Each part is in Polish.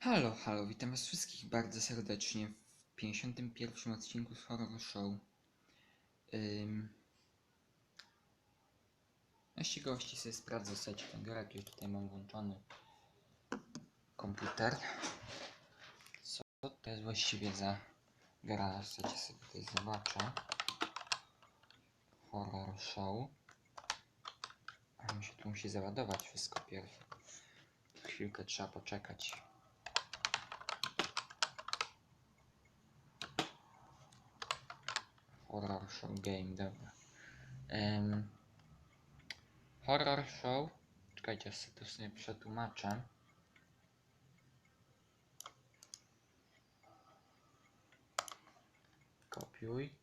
Halo, halo, witam was wszystkich bardzo serdecznie w 51 odcinku z Horror Show. Ym... Na ściegowości sobie sprawdzę sobie jak już tutaj mam włączony komputer. Co to jest właściwie za gra? Chcecie sobie tutaj zobaczę. Horror Show. A mi się tu musi załadować wszystko pierw. Chwilkę trzeba poczekać. Horror Show Game, dobra. Em, horror Show. Czekajcie, sobie to sobie przetłumaczę. Kopiuj.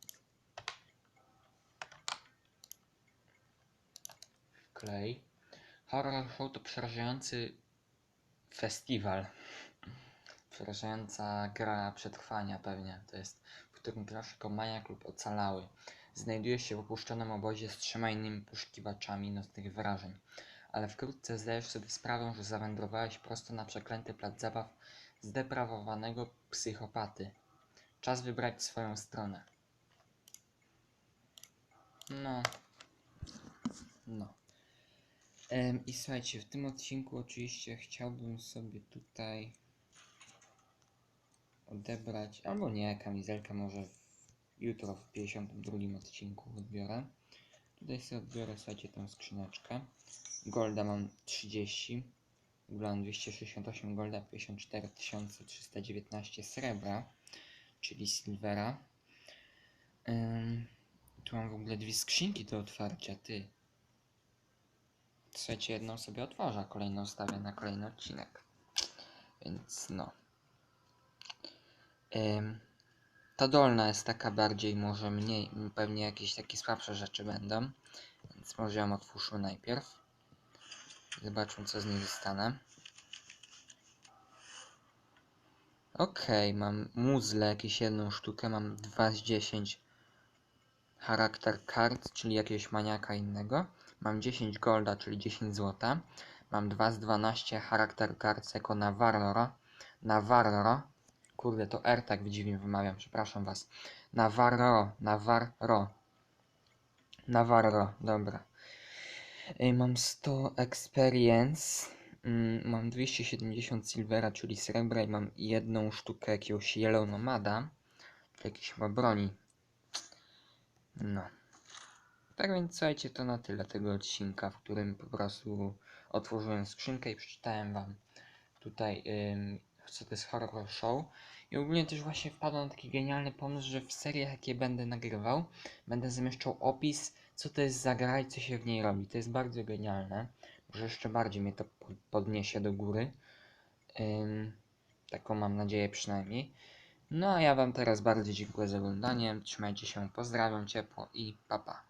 Wklej. Horror Show to przerażający festiwal. Przerażająca gra przetrwania pewnie. To jest, którym jako maniak lub ocalały. Znajdujesz się w opuszczonym obozie z trzema innymi poszukiwaczami nocnych wrażeń. Ale wkrótce zdajesz sobie sprawę, że zawędrowałeś prosto na przeklęty plac zabaw zdeprawowanego psychopaty. Czas wybrać swoją stronę. No. No. I słuchajcie, w tym odcinku oczywiście chciałbym sobie tutaj odebrać, albo nie, kamizelkę może w, jutro w 52 odcinku odbiorę. Tutaj sobie odbiorę, słuchajcie, tą skrzyneczkę. Golda mam 30, Golda mam 268, Golda 54 319 srebra, czyli silvera. Ym, tu mam w ogóle dwie skrzynki do otwarcia, ty. Słuchajcie, jedną sobie otworzę, a kolejną stawię na kolejny odcinek. Więc no. Ta dolna jest taka bardziej, może mniej, pewnie jakieś takie słabsze rzeczy będą. Więc może ją otwórzmy najpierw. Zobaczmy co z niej dostanę. Okej, mam muzzle, jakieś jedną sztukę, mam 2 z 10 charakter kart, czyli jakiegoś maniaka innego. Mam 10 golda, czyli 10 złota. Mam 2 z 12 charakter kart jako Navarro. Navarro. Kurde, to R tak dziwnie wymawiam, przepraszam was. Navarro, Navarro. Navarro, dobra. Mam 100 experience. Mm, Mam 270 silvera, czyli srebra i mam jedną sztukę jakiegoś yellow nomada. Czy jakiejś chyba broni. No. Tak więc słuchajcie, to na tyle tego odcinka, w którym po prostu otworzyłem skrzynkę i przeczytałem wam tutaj, ym, co to jest horror show. I ogólnie też właśnie wpadłem na taki genialny pomysł, że w seriach, jakie będę nagrywał, będę zamieszczał opis, co to jest za gra i co się w niej robi. To jest bardzo genialne. Może jeszcze bardziej mnie to po- podniesie do góry. Ym, taką mam nadzieję przynajmniej. No a ja wam teraz bardzo dziękuję za oglądanie. Trzymajcie się, pozdrawiam ciepło i pa pa.